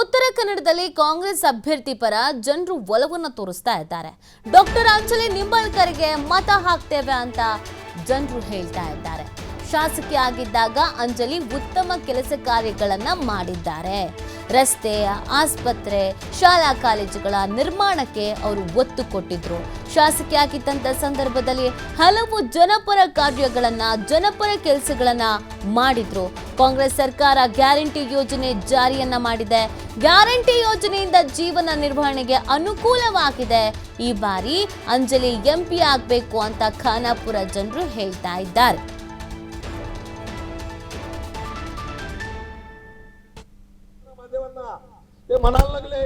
ಉತ್ತರ ಕನ್ನಡದಲ್ಲಿ ಕಾಂಗ್ರೆಸ್ ಅಭ್ಯರ್ಥಿ ಪರ ಜನರು ಒಲವನ್ನು ತೋರಿಸ್ತಾ ಇದ್ದಾರೆ. ಡಾಕ್ಟರ್ ಅಂಜಲಿ ನಿಂಬಾಳ್ಕರ್ಗೆ ಮತ ಹಾಕ್ತೇವೆ ಅಂತ ಜನರು ಹೇಳ್ತಾ ಇದ್ದಾರೆ. ಶಾಸಕಿ ಆಗಿದ್ದಾಗ ಅಂಜಲಿ ಉತ್ತಮ ಕೆಲಸ ಕಾರ್ಯಗಳನ್ನ ಮಾಡಿದ್ದಾರೆ. ರಸ್ತೆ, ಆಸ್ಪತ್ರೆ, ಶಾಲಾ ಕಾಲೇಜುಗಳ ನಿರ್ಮಾಣಕ್ಕೆ ಅವರು ಒತ್ತು ಕೊಟ್ಟಿದ್ರು. ಶಾಸಕಿ ಆಗಿದ್ದಂಥ ಸಂದರ್ಭದಲ್ಲಿ ಹಲವು ಜನಪರ ಕಾರ್ಯಗಳನ್ನ, ಜನಪರ ಕೆಲಸಗಳನ್ನ ಮಾಡಿದ್ರು. ಕಾಂಗ್ರೆಸ್ ಸರ್ಕಾರ ಗ್ಯಾರಂಟಿ ಯೋಜನೆ ಜಾರಿಯನ್ನ ಮಾಡಿದೆ. ಗ್ಯಾರಂಟಿ ಯೋಜನೆಯಿಂದ ಜೀವನ ನಿರ್ವಹಣೆಗೆ ಅನುಕೂಲವಾಗಿದೆ. ಈ ಬಾರಿ ಅಂಜಲಿ ಎಂಪಿ ಆಗಬೇಕು ಅಂತ ಖಾನಾಪುರ ಜನರು ಹೇಳ್ತಾ ಇದ್ದಾರೆ. ते म्हणायला लागले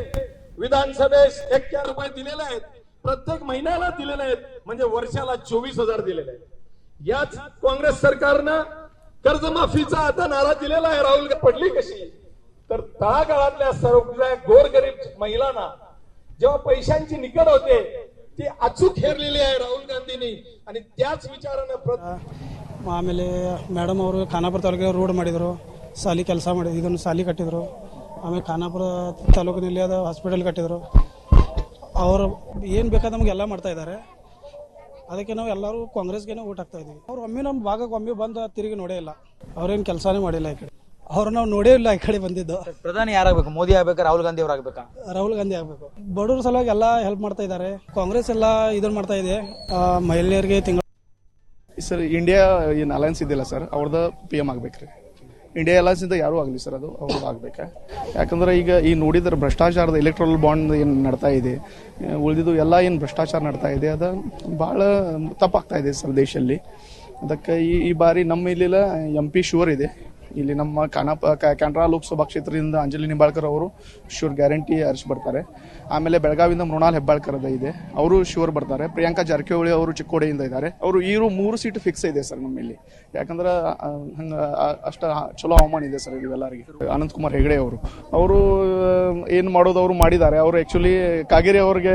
विधानसभेस एक्क्या रुपये दिलेले आहेत प्रत्येक महिन्याला दिलेले आहेत म्हणजे वर्षाला चोवीस हजार दिलेले आहेत याच काँग्रेस सरकारनं कर्जमाफीचा आता नारा दिलेला आहे राहुल गा- पडली कशी तर तळागाळातल्या सर्व गोरगरीब महिलांना जेव्हा पैशांची निकड होते ती अचूक हेरलेली आहे राहुल गांधींनी आणि त्याच विचारानं प्रत- ಆಮೇಲೆ ಮೇಡಮ್ ಅವರು ಖಾನಾಪುರ ತಾಲೂಕಿಗೆ ರೋಡ್ ಮಾಡಿದರು ಸಾಲಿ ಕೆಲಸ ಮಾಡಿ ಇದನ್ನು ಸಾಲಿ ಕಟ್ಟಿದ್ರು ಆಮೇಲೆ ಖಾನಾಪುರ ತಾಲೂಕಿನಲ್ಲಿ ಅದು ಹಾಸ್ಪಿಟಲ್ ಕಟ್ಟಿದ್ರು. ಅವರು ಏನು ಬೇಕಾದ ನಮಗೆಲ್ಲ ಮಾಡ್ತಾ ಇದ್ದಾರೆ ಅದಕ್ಕೆ ನಾವು ಎಲ್ಲರೂ ಕಾಂಗ್ರೆಸ್ಗೆ ಓಟ್ ಹಾಕ್ತಾ ಇದ್ದೀವಿ ಅವ್ರು ಒಮ್ಮೆ ನಮ್ಮ ಭಾಗಕ್ಕೆ ಒಮ್ಮೆ ಬಂದು ತಿರುಗಿ ನೋಡೇ ಇಲ್ಲ. ಅವ್ರೇನು ಕೆಲಸನೇ ಮಾಡಿಲ್ಲ ಈ ಕಡೆ. ಅವ್ರು ನಾವು ನೋಡೇ ಇಲ್ಲ ಈ ಕಡೆ ಬಂದಿದ್ದು. ಪ್ರಧಾನಿ ಯಾರಾಗಬೇಕು? ಮೋದಿ ಆಗ್ಬೇಕಾ? ರಾಹುಲ್ ಗಾಂಧಿ ಅವ್ರು ಆಗ್ಬೇಕಾ? ರಾಹುಲ್ ಗಾಂಧಿ ಆಗಬೇಕು. ಬಡವ್ರ ಸಲುವಾಗಿ ಎಲ್ಲ ಹೆಲ್ಪ್ ಮಾಡ್ತಾ ಇದ್ದಾರೆ ಕಾಂಗ್ರೆಸ್ ಎಲ್ಲ ಇದನ್ನ ಮಾಡ್ತಾ ಇದೆ. ಮಹಿಳೆಯರಿಗೆ ತಿಂಗಳು ಸರ್ ಇಂಡಿಯಾ ಏನು ಅಲಯನ್ಸ್ ಇದೆಯಲ್ಲ ಸರ್ ಅವ್ರದ್ದು ಪಿ ಎಂ ಆಗ್ಬೇಕ್ರಿ. ಇಂಡಿಯಾ ಅಲೈನ್ಸಿಂದ ಯಾರು ಆಗಲಿ ಸರ್ ಅದು ಅವರು ಆಗಬೇಕಾ? ಯಾಕಂದ್ರೆ ಈಗ ಈ ನೋಡಿದ್ರೆ ಭ್ರಷ್ಟಾಚಾರದ ಎಲೆಕ್ಟ್ರಲ್ ಬಾಂಡ್ ಏನು ನಡ್ತಾ ಇದೆ ಉಳಿದಿದ್ದು ಎಲ್ಲ ಏನು ಭ್ರಷ್ಟಾಚಾರ ನಡ್ತಾ ಇದೆ, ಅದು ಭಾಳ ತಪ್ಪಾಗ್ತಾ ಇದೆ ಸರ್ ದೇಶದಲ್ಲಿ ಅದಕ್ಕೆ ಈ ಈ ಬಾರಿ ನಮ್ಮ ಇಲ್ಲಿಲ್ಲ ಎಂ ಪಿ ಶೂರ್ ಇದೆ. ಇಲ್ಲಿ ನಮ್ಮ ಕನಪ ಕ್ಯಾನ್ರಾ ಲೋಕಸಭಾ ಕ್ಷೇತ್ರದಿಂದ ಅಂಜಲಿ ನಿಂಬಾಳ್ಕರ್ ಅವರು ಶೂರ್ ಗ್ಯಾರಂಟಿ ಅರ್ಜಿ ಬರ್ತಾರೆ. ಆಮೇಲೆ ಬೆಳಗಾವಿಯಿಂದ ಮೃಣಾಲ್ ಹೆಬ್ಬಾಳ್ಕರ್ ಇದೆ. ಅವರು ಶೂರ್ ಬರ್ತಾರೆ. ಪ್ರಿಯಾಂಕಾ ಜಾರಕಿಹೊಳಿ ಅವರು ಚಿಕ್ಕೋಡೆಯಿಂದ ಇದ್ದಾರೆ. ಅವರು ಇವರು ಮೂರು ಸೀಟ್ ಫಿಕ್ಸ್ ಇದೆ ಸರ್ ನಮ್ಮಲ್ಲಿ. ಯಾಕಂದ್ರೆ ಹಂಗೆ ಅಷ್ಟು ಚಲೋ ಹವಾಮಾನ ಇದೆ ಸರ್ ಇವೆಲ್ಲರಿಗೆ ಅನಂತಕುಮಾರ್ ಹೆಗಡೆ ಅವರು. ಅವರು ಏನು ಮಾಡೋದು ಅವರು ಮಾಡಿದ್ದಾರೆ. ಅವರು ಆ್ಯಕ್ಚುಲಿ ಕಾಗೇರಿ ಅವ್ರಿಗೆ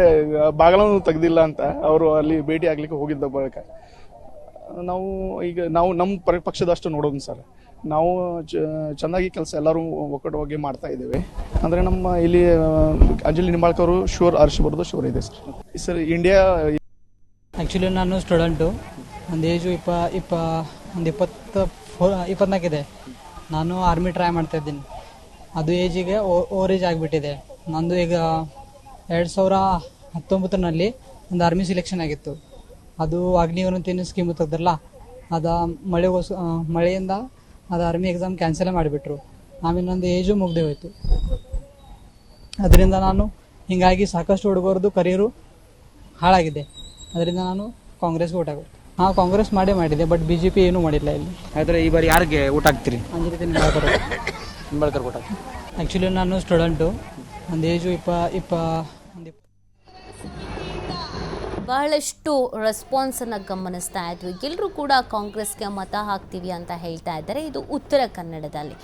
ಬಾಗಿಲನ್ನು ತೆಗೆದಿಲ್ಲ ಅಂತ ಅವರು ಅಲ್ಲಿ ಭೇಟಿ ಆಗ್ಲಿಕ್ಕೆ ಹೋಗಿದ್ದ ಬಳಿಕ. ನಾವು ಈಗ, ನಾವು ನಮ್ಮ ಪಕ್ಷದಷ್ಟು ನೋಡೋದು ಸರ್. ನಾವು ಚೆನ್ನಾಗಿ ಕೆಲಸ ಎಲ್ಲರೂ ಒಕ್ಕಟವಾಗಿ ಮಾಡ್ತಾ ಇದ್ದೇವೆ. ಅಂದರೆ ನಮ್ಮ ಇಲ್ಲಿ ಅಂಜಲಿ ನಿಂಬಾಳ್ಕರ್ ಶೂರ್ ಅರ್ಶ್ ಬರೋದು ಶೂರ್ ಇದೆ ಸರ್. ಸರ್ ಇಂಡಿಯಾ ಆ್ಯಕ್ಚುಲಿ ನಾನು ಸ್ಟೂಡೆಂಟು ಒಂದು ಏಜು ಇಪ್ಪ ಇಪ್ಪ, ಒಂದು ಇಪ್ಪತ್ತು ಫೋರ್ ಇಪ್ಪತ್ನಾಲ್ಕಿದೆ ನಾನು ಆರ್ಮಿ ಟ್ರೈ ಮಾಡ್ತಾ ಇದ್ದೀನಿ. ಅದು ಏಜಿಗೆ ಓವರ್ ಏಜ್ ಆಗಿಬಿಟ್ಟಿದೆ. ನಂದು ಈಗ ಎರಡು ಸಾವಿರ ಹತ್ತೊಂಬತ್ತರಲ್ಲಿ ಒಂದು ಆರ್ಮಿ ಸಿಲೆಕ್ಷನ್ ಆಗಿತ್ತು. ಅದು ಅಗ್ನಿವರಂತಿನ ಸ್ಕೀಮ್ ತೆಗ್ದಲ್ಲ, ಅದು ಮಳೆಗೋಸ್ ಮಳೆಯಿಂದ ಅದು ಆರ್ಮಿ ಎಕ್ಸಾಮ್ ಕ್ಯಾನ್ಸಲೇ ಮಾಡಿಬಿಟ್ರು. ಆಮೇಲೆ ನಂದು ಏಜು ಮುಗ್ದೇ ಹೋಯ್ತು. ಅದರಿಂದ ನಾನು ಹೀಗಾಗಿ ಸಾಕಷ್ಟು ಹುಡುಗರದು ಕರಿಯರು ಹಾಳಾಗಿದೆ. ಅದರಿಂದ ನಾನು ಕಾಂಗ್ರೆಸ್ಗೆ ಓಟ್ ಆಗೋದು ನಾವು ಕಾಂಗ್ರೆಸ್ ಮಾಡೇ ಮಾಡಿದೆ ಬಟ್ ಬಿ ಜೆ ಪಿ ಏನೂ ಮಾಡಿಲ್ಲ ಇಲ್ಲಿ. ಆದರೆ ಈ ಬಾರಿ ಯಾರಿಗೆ ಊಟ ಹಾಕ್ತೀರಿ? ಅಂಜಲಿ ನಿಂಬಾಳ್ಕರ್ ನಿಂಬಾಳ್ಕರ್ ಊಟ ಆ್ಯಕ್ಚುಲಿ ನಾನು ಸ್ಟೂಡೆಂಟು ಒಂದು ಏಜು ಇಪ್ಪ ಇಪ್ಪ ಬಹಳಷ್ಟು ರೆಸ್ಪಾನ್ಸನ್ನು ಗಮನಿಸ್ತಾ ಇದ್ವಿ. ಎಲ್ಲರೂ ಕೂಡ ಕಾಂಗ್ರೆಸ್ಗೆ ಮತ ಹಾಕ್ತೀವಿ ಅಂತ ಹೇಳ್ತಾ ಇದ್ದಾರೆ. ಇದು ಉತ್ತರ ಕನ್ನಡದಲ್ಲಿ.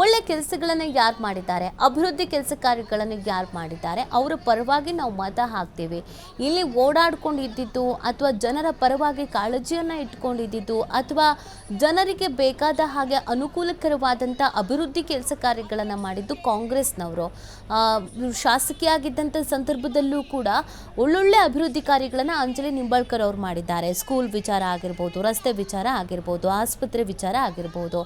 ಒಳ್ಳೆ ಕೆಲಸಗಳನ್ನು ಯಾರು ಮಾಡಿದ್ದಾರೆ? ಅಭಿವೃದ್ಧಿ ಕೆಲಸ ಕಾರ್ಯಗಳನ್ನು ಯಾರು ಮಾಡಿದ್ದಾರೆ? ಅವರ ಪರವಾಗಿ ನಾವು ಮತ ಹಾಕ್ತೀವಿ. ಇಲ್ಲಿ ಓಡಾಡ್ಕೊಂಡು ಇದ್ದಿದ್ದು ಅಥವಾ ಜನರ ಪರವಾಗಿ ಕಾಳಜಿಯನ್ನು ಇಟ್ಕೊಂಡಿದ್ದು ಅಥವಾ ಜನರಿಗೆ ಬೇಕಾದ ಹಾಗೆ ಅನುಕೂಲಕರವಾದಂಥ ಅಭಿವೃದ್ಧಿ ಕೆಲಸ ಕಾರ್ಯಗಳನ್ನು ಮಾಡಿದ್ದು ಕಾಂಗ್ರೆಸ್ನವರು. ಶಾಸಕಿಯಾಗಿದ್ದಂಥ ಸಂದರ್ಭದಲ್ಲೂ ಕೂಡ ಒಳ್ಳೊಳ್ಳೆ ಅಭಿವೃದ್ಧಿ ಕಾರ್ಯಗಳನ್ನು ಅಂಜಲಿ ನಿಂಬಾಳ್ಕರ್ ಅವ್ರು ಮಾಡಿದ್ದಾರೆ. ಸ್ಕೂಲ್ ವಿಚಾರ ಆಗಿರ್ಬೋದು, ರಸ್ತೆ ವಿಚಾರ ಆಗಿರ್ಬೋದು, ಆಸ್ಪತ್ರೆ ವಿಚಾರ ಆಗಿರ್ಬೋದು.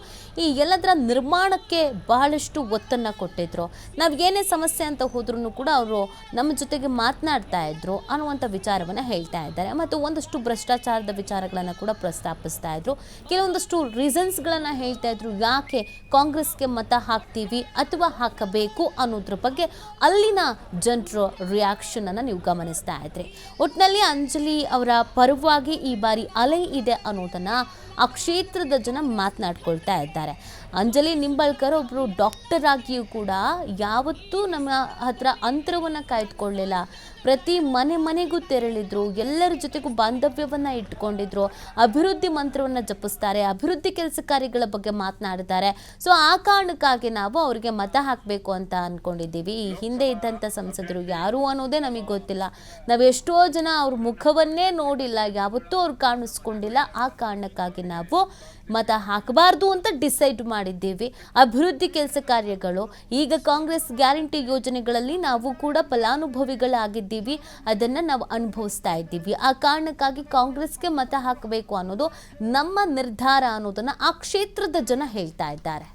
ಈ ಎಲ್ಲದರ ನಿರ್ಮಾಣಕ್ಕೆ ಬಹಳಷ್ಟು ಒತ್ತನ್ನು ಕೊಟ್ಟಿದ್ರು. ನಾವು ಏನೇ ಸಮಸ್ಯೆ ಅಂತ ಹೋದ್ರೂ ಕೂಡ ಅವರು ನಮ್ಮ ಜೊತೆಗೆ ಮಾತನಾಡ್ತಾ ಇದ್ರು ಅನ್ನುವಂಥ ವಿಚಾರವನ್ನು ಹೇಳ್ತಾ ಇದ್ದಾರೆ. ಮತ್ತು ಒಂದಷ್ಟು ಭ್ರಷ್ಟಾಚಾರದ ವಿಚಾರಗಳನ್ನು ಕೂಡ ಪ್ರಸ್ತಾಪಿಸ್ತಾ ಇದ್ರು. ಕೆಲವೊಂದಷ್ಟು ರೀಸನ್ಸ್ಗಳನ್ನು ಹೇಳ್ತಾ ಇದ್ರು. ಯಾಕೆ ಕಾಂಗ್ರೆಸ್ಗೆ ಮತ ಹಾಕ್ತೀವಿ ಅಥವಾ ಹಾಕಬೇಕು ಅನ್ನೋದ್ರ ಬಗ್ಗೆ ಅಲ್ಲಿನ ಜನರು ರಿಯಾಕ್ಷನ್ ಅನ್ನ ನೀವು ಗಮನಿಸ್ತಾ ಇದ್ರಿ. ಒಟ್ಟಿನಲ್ಲಿ ಅಂಜಲಿ ಅವರ ಪರವಾಗಿ ಈ ಬಾರಿ ಅಲೆ ಇದೆ ಅನ್ನೋದನ್ನ ಆ ಕ್ಷೇತ್ರದ ಜನ ಮಾತನಾಡ್ಕೊಳ್ತಾ ಇದ್ದಾರೆ. ಅಂಜಲಿ ನಿಂಬಾಳ್ಕರ್ ಒಬ್ಬರು ಡಾಕ್ಟರ್ ಆಗಿಯೂ ಕೂಡ ಯಾವತ್ತೂ ನಮ್ಮ ಹತ್ರ ಅಂತರವನ್ನು ಕಾಯ್ದುಕೊಳ್ಳಿಲ್ಲ. ಪ್ರತಿ ಮನೆ ಮನೆಗೂ ತೆರಳಿದ್ರು, ಎಲ್ಲರ ಜೊತೆಗೂ ಬಾಂಧವ್ಯವನ್ನು ಇಟ್ಕೊಂಡಿದ್ರು, ಅಭಿವೃದ್ಧಿ ಮಂತ್ರವನ್ನು ಜಪಿಸ್ತಾರೆ, ಅಭಿವೃದ್ಧಿ ಕೆಲಸ ಕಾರ್ಯಗಳ ಬಗ್ಗೆ ಮಾತನಾಡ್ತಾರೆ ಸೊ ಆ ಕಾರಣಕ್ಕಾಗಿ ನಾವು ಅವರಿಗೆ ಮತ ಹಾಕಬೇಕು ಅಂತ ಅಂದ್ಕೊಂಡಿದ್ದೀವಿ ಈ ಹಿಂದೆ ಇದ್ದಂಥ ಸಂಸದರು ಯಾರು ಅನ್ನೋದೇ ನಮಗೆ ಗೊತ್ತಿಲ್ಲ. ನಾವು ಎಷ್ಟೋ ಜನ ಅವ್ರ ಮುಖವನ್ನೇ ನೋಡಿಲ್ಲ, ಯಾವತ್ತೂ ಅವ್ರು ಕಾಣಿಸ್ಕೊಂಡಿಲ್ಲ. ಆ ಕಾರಣಕ್ಕಾಗಿ ನಾವು ಮತ ಹಾಕಬಾರ್ದು ಅಂತ ಡಿಸೈಡ್ ಮಾಡಿದ್ದೀವಿ. ಅಭಿವೃದ್ಧಿ ಕೆಲಸ ಕಾರ್ಯಗಳು, ಈಗ ಕಾಂಗ್ರೆಸ್ ಗ್ಯಾರಂಟಿ ಯೋಜನೆಗಳಲ್ಲಿ ನಾವು ಕೂಡ ಫಲಾನುಭವಿಗಳಾಗಿದ್ದೀವಿ. ಅದನ್ನು ನಾವು ಅನುಭವಿಸ್ತಾ ಇದ್ದೀವಿ. ಆ ಕಾರಣಕ್ಕಾಗಿ ಕಾಂಗ್ರೆಸ್ಗೆ ಮತ ಹಾಕಬೇಕು ಅನ್ನೋದು ನಮ್ಮ ನಿರ್ಧಾರ ಅನ್ನೋದನ್ನ ಆ ಕ್ಷೇತ್ರದ ಜನ ಹೇಳ್ತಾ ಇದ್ದಾರೆ.